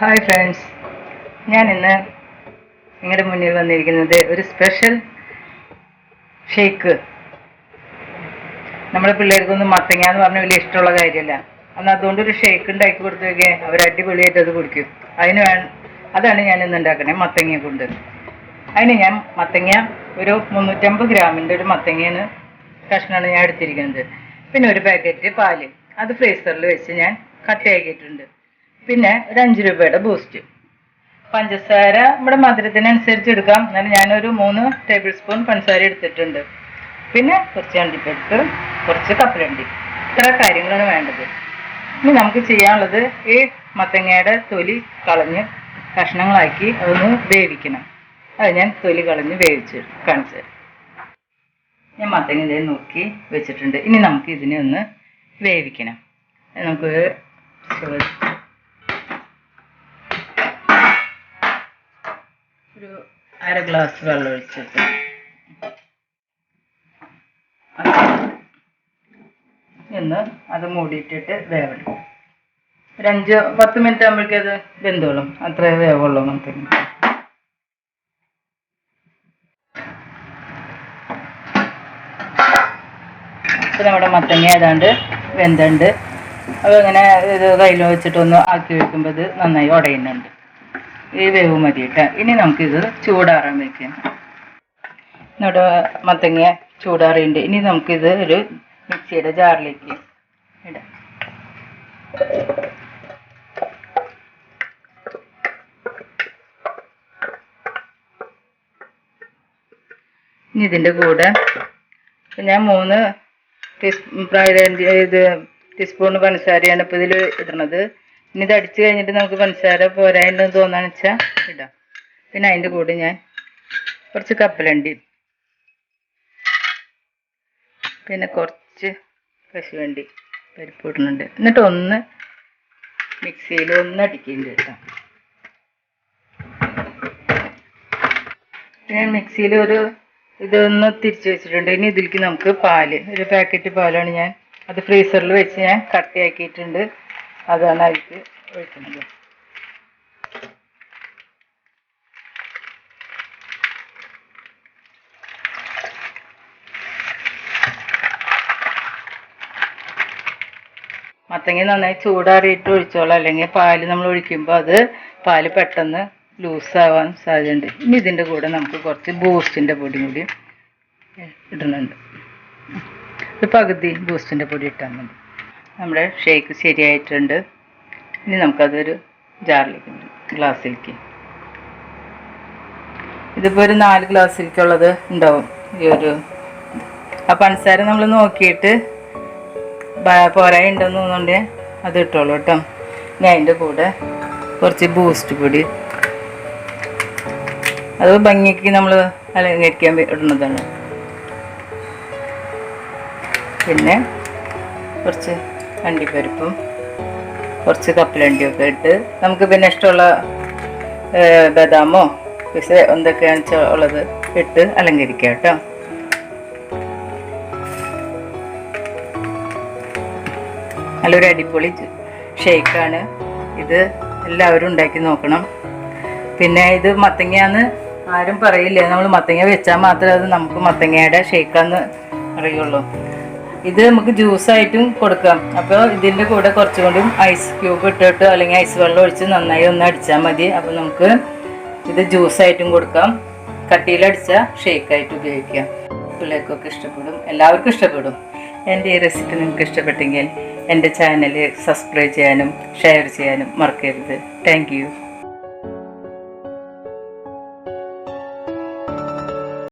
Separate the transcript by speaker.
Speaker 1: Hi friends ഞാൻ ഇന്ന് നിങ്ങളുടെ മുന്നിൽ വന്നിരിക്കുന്നത് ഒരു സ്പെഷ്യൽ ഷേക്ക് നമ്മുടെ പിള്ളേർക്കൊന്നും മത്തങ്ങ എന്ന് പറഞ്ഞ വലിയ ഇഷ്ടമുള്ള കാര്യമല്ല. അന്ന് അതുകൊണ്ട് ഒരു ഷേക്ക് ഉണ്ടാക്കി കൊടുത്തു നോക്കിയാൽ അവർ അടിപൊളിയായിട്ട് അത് കുടിക്കും. അതിന് വേ അതാണ് ഞാൻ ഇന്ന് ഉണ്ടാക്കണേ മത്തങ്ങ കൊണ്ട്. അതിന് ഞാൻ മത്തങ്ങ ഒരു മുന്നൂറ്റമ്പത് ഗ്രാമിന്റെ ഒരു മത്തങ്ങയാണ് കഷ്ണമാണ് ഞാൻ എടുത്തിരിക്കുന്നത്. പിന്നെ ഒരു പാക്കറ്റ് പാൽ. അത് ഫ്രീസറിൽ വെച്ച് ഞാൻ കട്ടയാക്കിയിട്ടുണ്ട് പിന്നെ ഒരു അഞ്ച് രൂപയുടെ ബൂസ്റ്റ് പഞ്ചസാര നമ്മുടെ മധുരത്തിനനുസരിച്ച് എടുക്കാം. എന്നാലും ഞാനൊരു മൂന്ന് ടേബിൾ സ്പൂൺ പഞ്ചസാര എടുത്തിട്ടുണ്ട്. പിന്നെ കുറച്ച് അണ്ടിപ്പരിപ്പ് കുറച്ച് കപ്പലണ്ടി. ഇത്ര കാര്യങ്ങളാണ് വേണ്ടത്. ഇനി നമുക്ക് ചെയ്യാനുള്ളത് ഈ മത്തങ്ങയുടെ തൊലി കളഞ്ഞ് കഷ്ണങ്ങളാക്കി അതൊന്ന് വേവിക്കണം. അത് ഞാൻ തൊലി കളഞ്ഞ് വേവിച്ച് കാണിച്ചു ഞാൻ മത്തങ്ങ നോക്കി വെച്ചിട്ടുണ്ട്. ഇനി നമുക്ക് ഇതിനെ ഒന്ന് വേവിക്കണം. നമുക്ക് അര ഗ്ലാസ് വെള്ളം ഒഴിച്ചിട്ട്. എന്ന് അത് മൂടിയിട്ടിട്ട് വേവണം ഒരു അഞ്ച് പത്ത് മിനിറ്റ് ആകുമ്പോഴേക്കും അത് വെന്തോളും. അത്രേ വേവുള്ളൂ നമുക്ക്. ഇപ്പം നമ്മുടെ മത്തങ്ങ ഏതാണ്ട് വെന്തുണ്ട്. അപ്പോൾ ഇങ്ങനെ ഇത് കയ്യിൽ വെച്ചിട്ടൊന്ന് ആക്കി വെക്കുമ്പോൾ ഇത് നന്നായി ഉടയുന്നുണ്ട്. ഈ വേവ് മതി ഇനി നമുക്കിത് ചൂടാറാൻ വെക്കാം. നമ്മുടെ മത്തങ്ങ ചൂടാറിയുണ്ട്. ഇനി നമുക്ക് ഇത് ഒരു മിക്സിയുടെ ജാറിലേക്ക് ഇടാം. ഇനി ഇതിന്റെ കൂടെ ഞാൻ മൂന്ന് ടീസ്പൂൺ ഇത് ടീസ്പൂൺ പഞ്ചസാരയാണ് ഇപ്പോൾ ഇതിൽ ഇടണത്. ഇനി ഇത് അടിച്ചു കഴിഞ്ഞിട്ട് നമുക്ക് പഞ്ചസാര പോരായെന്ന് തോന്നാന്ന് വെച്ചാൽ ഇടാം. പിന്നെ അതിന്റെ കൂടെ ഞാൻ കുറച്ച് കപ്പലണ്ടി പിന്നെ കുറച്ച് കശുവണ്ടി പരിപ്പ് ഇടുന്നുണ്ട്. എന്നിട്ട് ഒന്ന് മിക്സിയിൽ ഒന്ന് അടിക്കേണ്ടി കേട്ടോ. പിന്നെ മിക്സിയിൽ ഒരു ഇതൊന്ന് തിരിച്ചു വെച്ചിട്ടുണ്ട്. ഇനി ഇതിലേക്ക് നമുക്ക് പാൽ ഒരു പാക്കറ്റ് പാലാണ് ഞാൻ അത് ഫ്രീസറിൽ വെച്ച് ഞാൻ കട്ടിയാക്കിയിട്ടുണ്ട്. അതാണ് അതിലേക്ക് ഒഴിക്കുന്നത്. മത്തങ്ങ നന്നായി ചൂടാറിയിട്ട് ഒഴിച്ചോളാം. അല്ലെങ്കിൽ പാൽ നമ്മൾ ഒഴിക്കുമ്പോൾ അത് പാൽ പെട്ടെന്ന് ലൂസാവാൻ സാധ്യതയുണ്ട്. ഇനി ഇതിന്റെ കൂടെ നമുക്ക് കുറച്ച് ബൂസ്റ്റിന്റെ പൊടി കൂടി ഇടുന്നുണ്ട്. ഒരു പകുതി ബൂസ്റ്റിന്റെ പൊടി ഇട്ടാൽ മതി. നമ്മുടെ ഷേക്ക് ശരിയായിട്ടുണ്ട്. ഇനി നമുക്കതൊരു ജാറിലേക്ക് ഗ്ലാസ്സിലേക്ക്. ഇതിപ്പോൾ ഒരു നാല് ഗ്ലാസ്സിലേക്കുള്ളത് ഉണ്ടാവും. ഈ ഒരു ആ പഞ്ചസാര നമ്മൾ നോക്കിയിട്ട് പോരായി ഉണ്ടെന്ന് തോന്നുന്നുണ്ട് അത് ഇട്ടോളൂ കേട്ടോ. ഇനി അതിന്റെ കൂടെ കുറച്ച് ബൂസ്റ്റ് പൊടി. അത് ഭംഗിക്ക് നമ്മൾ അലങ്കരിക്കാൻ ഇടുന്നതാണ്. പിന്നെ കുറച്ച് അണ്ടിപ്പരിപ്പും കുറച്ച് കപ്പലണ്ടിയൊക്കെ ഇട്ട് നമുക്ക് പിന്നെ ഇഷ്ടമുള്ള ബദാമോ പിസ് എന്തൊക്കെയാണ് ഉള്ളത് ഇട്ട് അലങ്കരിക്കാം കേട്ടോ. നല്ലൊരു അടിപൊളി ഷേക്കാണ്. ഇത് എല്ലാവരും ഉണ്ടാക്കി നോക്കണം. പിന്നെ ഇത് മത്തങ്ങയാന്ന് ആരും പറയില്ല. നമ്മൾ മത്തങ്ങ വെച്ചാൽ മാത്രമേ അത് നമുക്ക് മത്തങ്ങയുടെ ഷേക്കാന്ന് അറിയുള്ളൂ. ഇത് നമുക്ക് ജ്യൂസായിട്ടും കൊടുക്കാം. അപ്പോൾ ഇതിന്റെ കൂടെ കുറച്ചും ഐസ് ക്യൂബ് ഇട്ടിട്ട് അല്ലെങ്കിൽ ഐസ് വെള്ളം ഒഴിച്ച് നന്നായി ഒന്ന് അടിച്ചാൽ മതി. അപ്പോൾ നമുക്ക് ഇത് ജ്യൂസായിട്ടും കൊടുക്കാം. കട്ടിയിലടിച്ചാൽ ഷേക്കായിട്ട് ഉപയോഗിക്കാം. പിള്ളേർക്കൊക്കെ ഇഷ്ടപ്പെടും. എല്ലാവർക്കും ഇഷ്ടപ്പെടും. എന്റെ ഈ റെസിപ്പി നിങ്ങൾക്ക് ഇഷ്ടപ്പെട്ടെങ്കിൽ എന്റെ ചാനൽ സബ്സ്ക്രൈബ് ചെയ്യാനും ഷെയർ ചെയ്യാനും മറക്കരുത്. താങ്ക്